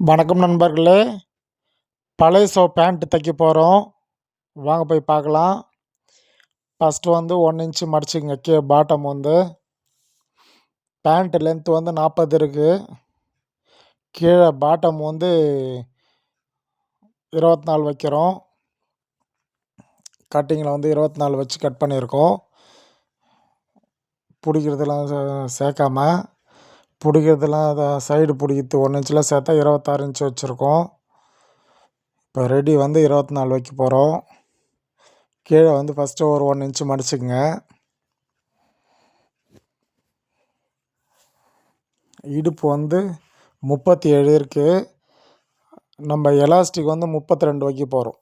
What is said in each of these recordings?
வணக்கம் நண்பர்களே. பழைய ஷோ பேண்ட்டு தைக்க போகிறோம் வாங்க போய் பார்க்கலாம். ஃபஸ்ட்டு வந்து ஒன் இன்ச்சு மடிச்சுங்க. கீழே பாட்டம் வந்து. பேண்ட்டு லென்த்து வந்து நாற்பது இருக்குது கீழே பாட்டம் வந்து இருபத்தி நாலு வைக்கிறோம் கட்டிங்கில் வந்து இருபத்தி நாலு வச்சு கட் பண்ணியிருக்கோம். பிடிக்கிறதுலாம் சேர்க்காம. பிடிக்கிறதுலாம் அதை சைடு பிடிக்கிறது ஒன்று இன்ச்சில் சேர்த்தா இருபத்தாறு இன்ச்சு வச்சுருக்கோம். இப்போ ரெடி வந்து இருபத்தி நாலு வைக்க போகிறோம் கீழே வந்து ஃபஸ்ட்டு ஒரு ஒன் இன்ச்சு மடிச்சுக்கங்க. இடுப்பு வந்து முப்பத்தி ஏழு இருக்குது நம்ம எலாஸ்டிக் வந்து முப்பத்தி ரெண்டு வைக்க போகிறோம்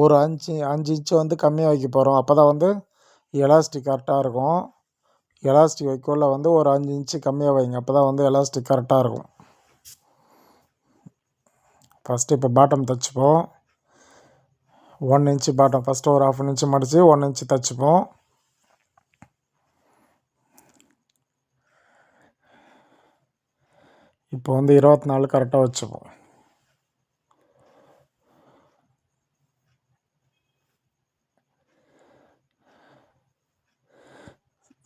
ஒரு அஞ்சு அஞ்சு இன்ச்சு வந்து கம்மியாக வைக்க போகிறோம் அப்போ தான் வந்து எலாஸ்டிக் கரெக்டாக இருக்கும். எலாஸ்டிக் வைக்கோல வந்து ஒரு அஞ்சு இன்ச்சு கம்மியாக வைங்க. அப்போ தான் வந்து எலாஸ்டிக் கரெக்டாக இருக்கும். ஃபஸ்ட்டு இப்போ பாட்டம் தைச்சிப்போம். ஒன் இன்ச்சு பாட்டம் ஃபஸ்ட்டு ஒரு ஆஃப் இன்ச்சு மடித்து ஒன் இன்ச்சு தைச்சிப்போம். இப்போ வந்து இருபத்தி நாலு கரெக்டாக வச்சுப்போம்.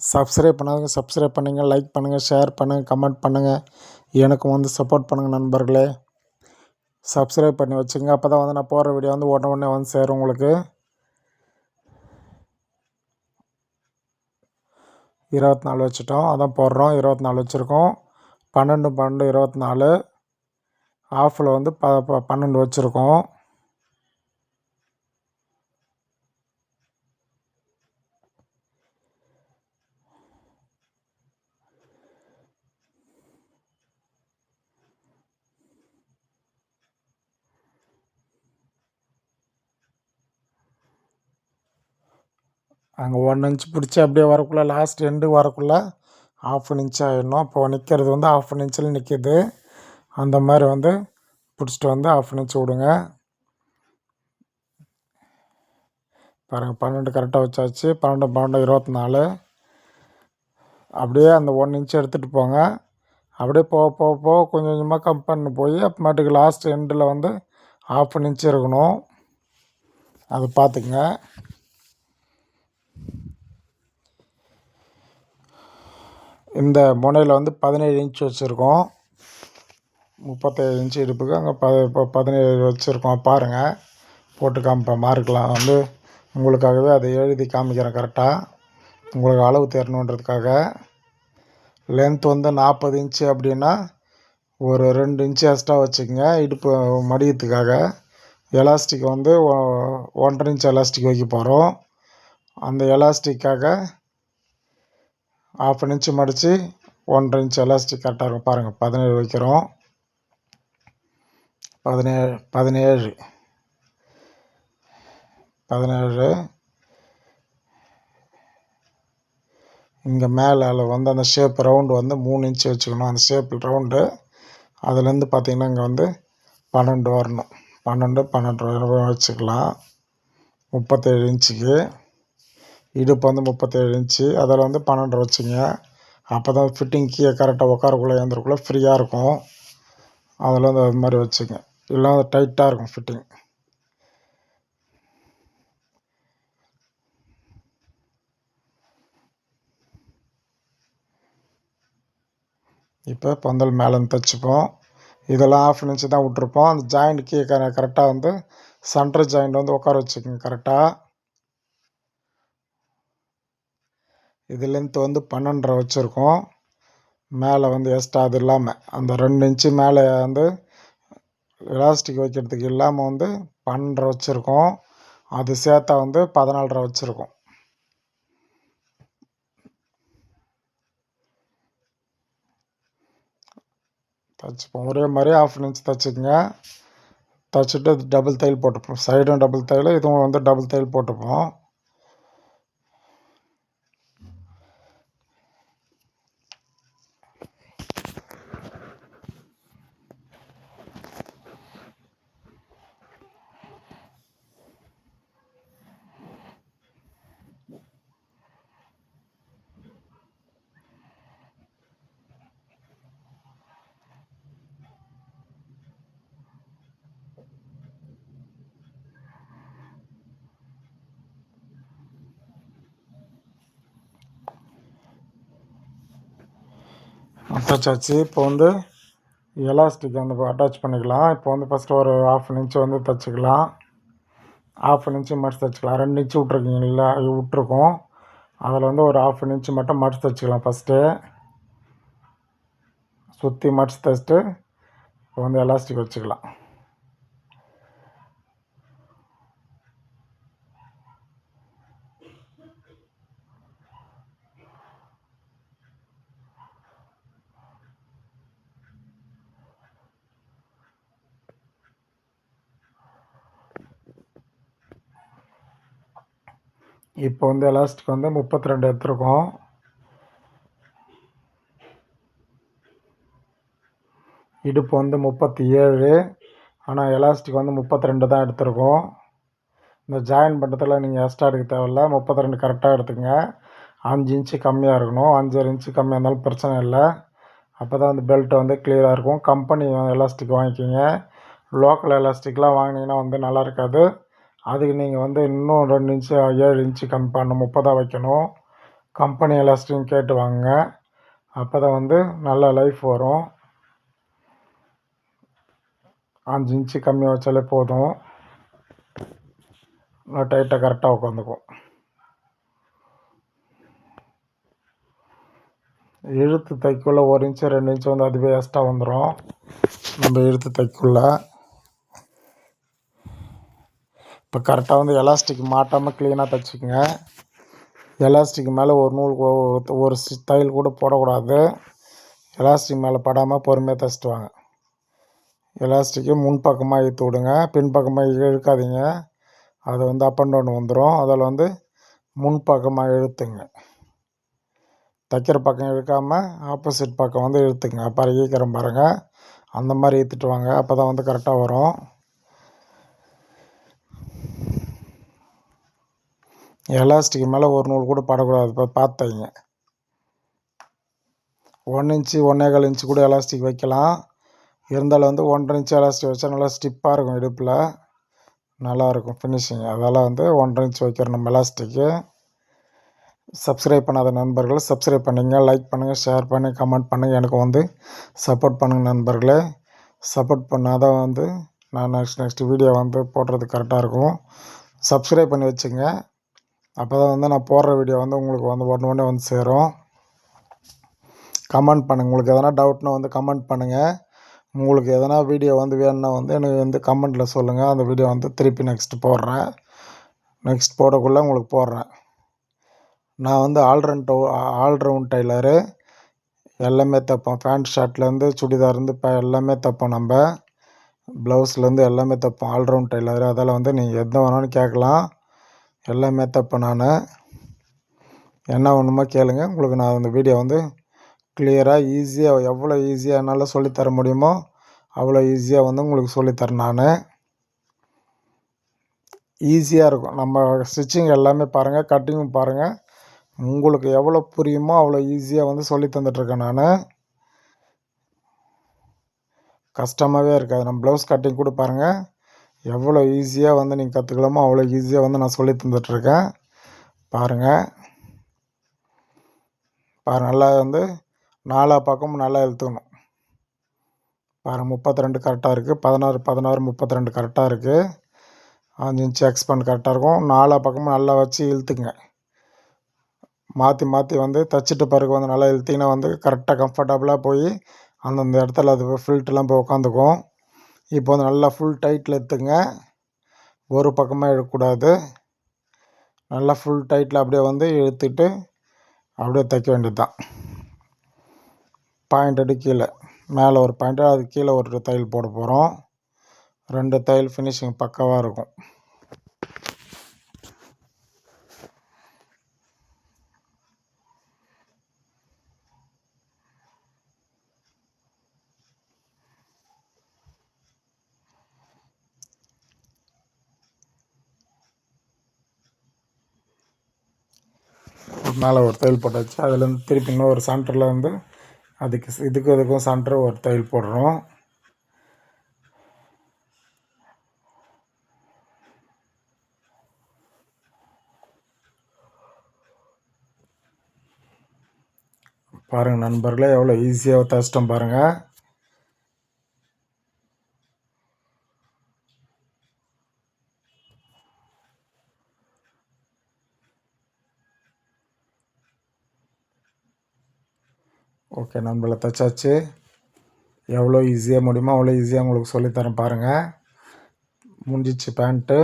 சப்ஸ்கிரைப் பண்ணாதவங்க சப்ஸ்கிரைப் பண்ணுங்கள் லைக் பண்ணுங்கள் ஷேர் பண்ணுங்கள் கமெண்ட் பண்ணுங்கள் எனக்கும் வந்து சப்போர்ட் பண்ணுங்கள் நண்பர்களே. சப்ஸ்கிரைப் பண்ணி வச்சுங்க அப்போ தான் வந்து நான் போடுற வீடியோ வந்து உடனே உடனே வந்து சேரும் உங்களுக்கு. இருபத்தி நாலு வச்சுட்டோம். அதான் போடுறோம். இருபத்தி நாலு வச்சுருக்கோம். பன்னெண்டு பன்னெண்டு இருபத்தி நாலு ஆஃபில் வந்து ப பன்னெண்டு வச்சுருக்கோம். அங்கே ஒன் இன்ச் பிடிச்சி அப்படியே வரக்குள்ளே லாஸ்ட் எண்டு வரக்குள்ளே ஆஃப் அன் இன்ச் ஆகிடணும் இப்போ நிற்கிறது வந்து ஆஃப் இன்ச்சில் நிற்கிது அந்த மாதிரி வந்து பிடிச்சிட்டு வந்து ஆஃப் அன் இன்ச் விடுங்க. பாருங்கள் பன்னெண்டு கரெக்டாக வச்சாச்சு. பன்னெண்டு பன்னெண்டு இருபத்தி நாலு அப்படியே அந்த ஒன் இன்ச் எடுத்துகிட்டு போங்க. அப்படியே போக போக போக கொஞ்சம் கொஞ்சமாக கம் பண்ணி போய் அப்புறமேட்டுக்கு லாஸ்ட் எண்டில் வந்து ஆஃப் இன்ச் இருக்கணும். அதை பார்த்துக்குங்க. இந்த முனையில் வந்து பதினேழு இன்ச் வச்சுருக்கோம். முப்பத்தேழு இன்ச்சு இடுப்புக்கு அங்கே ப இப்போ பதினேழு வச்சுருக்கோம். பாருங்கள் போட்டு காமிப்பேன் மார்க்கெலாம் வந்து உங்களுக்காகவே அதை எழுதி காமிக்கிறேன் கரெக்டாக உங்களுக்கு அளவு தேரணுன்றதுக்காக லென்த் வந்து நாற்பது இன்ச்சு அப்படின்னா ஒரு ரெண்டு இன்ச்சு எக்ஸ்ட்ரா வச்சுக்கோங்க. இடுப்பு மடியத்துக்காக. எலாஸ்டிக் வந்து ஒன்றரை இன்ச் எலாஸ்டிக் வைக்க போகிறோம் அந்த எலாஸ்டிக்காக ஆஃப் அன் இன்ச்சு மடித்து ஒன்றரை இன்ச் எலாஸ்டிக் கரெக்டாக இருக்கும். பாருங்கள் பதினேழு வைக்கிறோம். பதினேழு பதினேழு. பதினேழு. இங்கே மேலே வந்து அந்த ஷேப் ரவுண்டு வந்து மூணு இன்ச்சு வச்சுக்கணும். அந்த ஷேப் ரவுண்டு அதுலேருந்து பார்த்திங்கன்னா இங்கே வந்து பன்னெண்டு வரணும். பன்னெண்டு பன்னெண்டு வச்சுக்கலாம். முப்பத்தேழு இன்ச்சுக்கு இடுப்பு வந்து முப்பத்தேழு இன்ச்சு அதில் வந்து பன்னெண்டு வச்சுங்க. அப்போ தான் ஃபிட்டிங் கீழே கரெக்டாக உட்காரக்குள்ளே ஏந்திரக்குள்ளே ஃப்ரீயாக இருக்கும். அதில் வந்து அது மாதிரி வச்சுங்க. இல்லை அது டைட்டாக இருக்கும் ஃபிட்டிங் இப்போ பந்தல் மேலே தைச்சிப்போம். இதெல்லாம் ஆஃப் இன்ச்சு தான் விட்ருப்போம் அந்த ஜாயிண்ட் கீழே கரெக்டாக வந்து சென்டர் ஜாயிண்ட் வந்து உட்கார வச்சுக்கோங்க கரெக்டாக இது லென்த்து வந்து பன்னெண்டரை வச்சுருக்கோம். மேலே வந்து எக்ஸ்ட்ரா அது இல்லாமல் அந்த ரெண்டு இன்ச்சு மேலே வந்து எலாஸ்டிக் வைக்கிறதுக்கு இல்லாமல் வந்து பன்னெண்டரை வச்சுருக்கோம். அது சேர்த்தா வந்து பதினாலரை வச்சுருக்கோம். தைச்சிப்போம். ஒரே மாதிரி ஆஃப் இன்ச் தைச்சிக்கங்க. தைச்சிட்டு டபுள் தையல் போட்டுப்போம். சைடும் டபுள் தையல் இதுவும் வந்து டபுள் தையல் போட்டுப்போம். தச்சாச்சு இப்போ வந்து எலாஸ்டிக் வந்து அட்டாச் பண்ணிக்கலாம். இப்போ வந்து ஃபஸ்ட்டு ஒரு ஆஃப் இன்ச்சு வந்து தைச்சிக்கலாம். ஆஃப் இன்ச்சு மடிச்சு தைச்சிக்கலாம். ரெண்டு இன்ச்சு விட்ருக்கீங்களா விட்ருக்கோம் அதில் வந்து ஒரு ஆஃப் இன்ச்சு மட்டும் மடிச்சு தைச்சிக்கலாம் ஃபஸ்ட்டு சுற்றி மடிச்சு தைச்சிட்டு இப்போ வந்து எலாஸ்டிக் வச்சுக்கலாம். இப்போ வந்து எலாஸ்டிக் வந்து முப்பத்தி ரெண்டு எடுத்துருக்கோம். இடுப்பு வந்து முப்பத்தி ஏழு ஆனால் எலாஸ்டிக் வந்து முப்பத்தி ரெண்டு தான் எடுத்திருக்கோம். இந்த ஜாயின் பண்ணுறதுல நீங்கள் எக்ஸ்ட்ரா எடுக்க தேவையில்ல. முப்பத்தி ரெண்டு கரெக்டாக எடுத்துங்க. அஞ்சு இன்ச்சு கம்மியாக இருக்கணும். அஞ்சரை இன்ச்சு கம்மியாக இருந்தாலும் பிரச்சனை இல்லை. அப்போ தான் வந்து பெல்ட் வந்து கிளியராக இருக்கும். கம்பெனி எலாஸ்டிக் வாங்கிக்கிங்க. லோக்கல் எலாஸ்டிக்லாம் வாங்கினீங்கன்னா வந்து நல்லா இருக்காது. அதுக்கு நீங்கள் வந்து இன்னும் ரெண்டு இன்ச்சு ஏழு இன்ச்சு கம்மி பண்ணணும். முப்பதாக வைக்கணும். கம்பெனி எலாஸ்டிக் கேட்டு வாங்குங்க. அப்போ தான் வந்து நல்ல லைஃப் வரும். அஞ்சு இன்ச்சு கம்மியாக வச்சாலே போதும். நல்லா டைட்டாக கரெக்டாக உட்காந்துக்கும் இழுத்து தைக்குள்ளே ஒரு இன்ச்சு ரெண்டு இன்ச்சு வந்து அதுவே எக்ஸ்ட்ரா வந்துடும் நம்ம இழுத்து தைக்குள்ளே. இப்போ கரெக்டாக வந்து எலாஸ்டிக் மாட்டாமல் க்ளீனாக தைச்சிக்கோங்க. எலாஸ்டிக் மேலே ஒரு நூல் ஒரு தையல் கூட போடக்கூடாது. எலாஸ்டிக் மேலே படாமல் பொறுமையாக தைச்சிட்டு வாங்க. எலாஸ்டிக்கு முன் பக்கமாக இழுத்து விடுங்க. பின்பக்கமாக இழுக்காதீங்க. அது வந்து அப் அண்ட் டவுன் வந்துடும் அதில் வந்து முன் பக்கமாக இழுத்துங்க. தைக்கிற பக்கம் இழுக்காமல் ஆப்போசிட் பக்கம் வந்து இழுத்துங்க. அப்போ ஈக்கிறோம் பாருங்கள் அந்த மாதிரி இழுத்துட்டு வாங்க. அப்போ தான் வந்து கரெக்டாக வரும். எலாஸ்டிக் மேலே ஒரு நூல் கூட படக்கூடாது. இப்போ பார்த்தாங்க ஒன் இன்ச்சு ஒன்றே கால் இன்ச்சு கூட எலாஸ்டிக் வைக்கலாம். இருந்தாலும் வந்து ஒன்றரை இன்ச்சு எலாஸ்டிக் வச்சா நல்லா ஸ்டிப்பாக இருக்கும் இடுப்பில். நல்லாயிருக்கும் ஃபினிஷிங் அதெல்லாம் வந்து ஒன்றரை இன்ச்சு வைக்கிறோம் நம்ம எலாஸ்டிக்கு சப்ஸ்கிரைப் பண்ணாத நண்பர்கள் சப்ஸ்கிரைப் பண்ணுங்கள் லைக் பண்ணுங்கள் ஷேர் பண்ணி கமெண்ட் பண்ணுங்கள் எனக்கு வந்து சப்போர்ட் பண்ணுங்கள் நண்பர்களே. சப்போர்ட் பண்ணால் தான் வந்து நான் நெக்ஸ்ட் நெக்ஸ்ட் வீடியோ வந்து போடுறது கரெக்டாக இருக்கும். சப்ஸ்கிரைப் பண்ணி வச்சுங்க. அப்போ தான் வந்து நான் போடுற வீடியோ வந்து உங்களுக்கு வந்து ஒன்று ஒன்று வந்து சேரும். கமெண்ட் பண்ணுங்கள் உங்களுக்கு எதனா டவுட்னா வந்து கமெண்ட் பண்ணுங்கள் உங்களுக்கு எதனா வீடியோ வந்து வேணும்னா வந்து எனக்கு வந்து கமெண்ட்டில் சொல்லுங்கள் அந்த வீடியோ வந்து திருப்பி நெக்ஸ்ட்டு போடுறேன். நெக்ஸ்ட் போடக்குள்ளே உங்களுக்கு போடுறேன். நான் வந்து ஆல்ரவுண்ட் ஆல்ரவுண்ட் டெய்லரு எல்லாமே தைப்போம். பேண்ட் ஷர்ட்லேருந்து சுடிதார்லேருந்து இப்போ எல்லாமே தைப்போம் நம்ம. ப்ளவுஸ்லேருந்து எல்லாமே தைப்போம். ஆல்ரவுண்ட் டெய்லரு அதெல்லாம் வந்து நீங்கள் எந்த வேணாலும் கேட்கலாம். எல்லாமே தப்பு நான். என்ன ஒன்றுமோ கேளுங்க. உங்களுக்கு நான் அந்த வீடியோ வந்து கிளியராக ஈஸியாக எவ்வளோ ஈஸியாக என்னால் சொல்லித்தர முடியுமோ அவ்வளோ ஈஸியாக வந்து உங்களுக்கு சொல்லித்தரேன் நான். ஈஸியாக இருக்கும். நம்ம ஸ்டிச்சிங் எல்லாமே பாருங்கள் கட்டிங்கும் பாருங்கள் உங்களுக்கு எவ்வளோ புரியுமோ அவ்வளோ ஈஸியாக வந்து சொல்லி தந்துட்டுருக்கேன் நான். கஷ்டமாகவே இருக்காது. நம்ம ப்ளவுஸ் கட்டிங் கூட பாருங்கள் எவ்வளோ ஈஸியாக வந்து நீங்கள் கற்றுக்கலாமோ அவ்வளோ ஈஸியாக வந்து நான் சொல்லி தந்துட்டுருக்கேன். பாருங்கள் பாரு நல்லா வந்து நாலா பக்கமும் நல்லா இழுத்துக்கணும் பாருங்கள் முப்பத்தி ரெண்டு கரெக்டாக இருக்குது பதினாறு பதினாறு முப்பத்தி ரெண்டு கரெக்டாக இருக்குது அஞ்சு இன்ச்சு எக்ஸ்பேண்ட் கரெக்டாக இருக்கும். நாலா பக்கமும் நல்லா வச்சு இழுத்துங்க. மாற்றி மாற்றி வந்து தைச்சிட்டு பிறகு வந்து நல்லா இழுத்திங்கன்னா வந்து கரெக்டாக கம்ஃபர்டபுளாக போய் அந்தந்த இடத்துல அது ஃபில்ட்லாம் போய் உட்காந்துக்கும் இப்போ வந்து நல்லா ஃபுல் டைட்டில் எடுத்துங்க. ஒரு பக்கமாக இழுக்கக்கூடாது நல்லா ஃபுல் டைட்டில் அப்படியே வந்து இழுத்துட்டு அப்படியே தைக்க வேண்டியது தான் பாயிண்ட் அடி கீழே. மேலே ஒரு பாயிண்ட்டு அது கீழே ஒரு தையல் போட போகிறோம் ரெண்டு தையல் ஃபினிஷிங் பக்காவாக இருக்கும். மேலே ஒரு தையல் போட்டாச்சு அதுலேருந்து திருப்பி இன்னொரு சென்டரில் வந்து அதுக்கு இதுக்கும் இதுக்கும் சென்டர் ஒரு தையல் போடுறோம். பாருங்கள் நண்பர்களே எவ்வளோ ஈஸியாக தைச்சிட்டோம் பாருங்கள் ஓகே நம்மளை தைச்சாச்சு. எவ்வளோ ஈஸியாக முடியுமோ அவ்வளோ ஈஸியாக உங்களுக்கு சொல்லித்தரேன் பாருங்கள் முடிஞ்சிச்சு பேண்ட்டு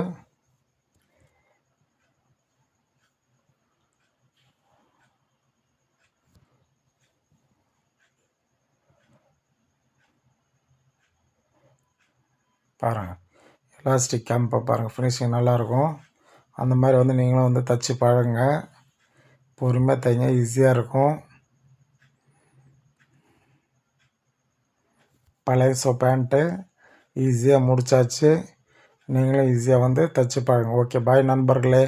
பாருங்கள் எலாஸ்டிக் கேம்பை பாருங்கள் ஃபினிஷிங் நல்லாயிருக்கும். அந்த மாதிரி வந்து நீங்களும் வந்து தைச்சி பழகுங்க. பொறுமையாக தைங்க ஈஸியாக இருக்கும். பழைய ஸோ பேண்ட்டு ஈஸியாக முடிச்சாச்சு. நீங்களும் ஈஸியாக வந்து தைச்சி பாருங்கள் ஓகே பாய் நண்பர்களே.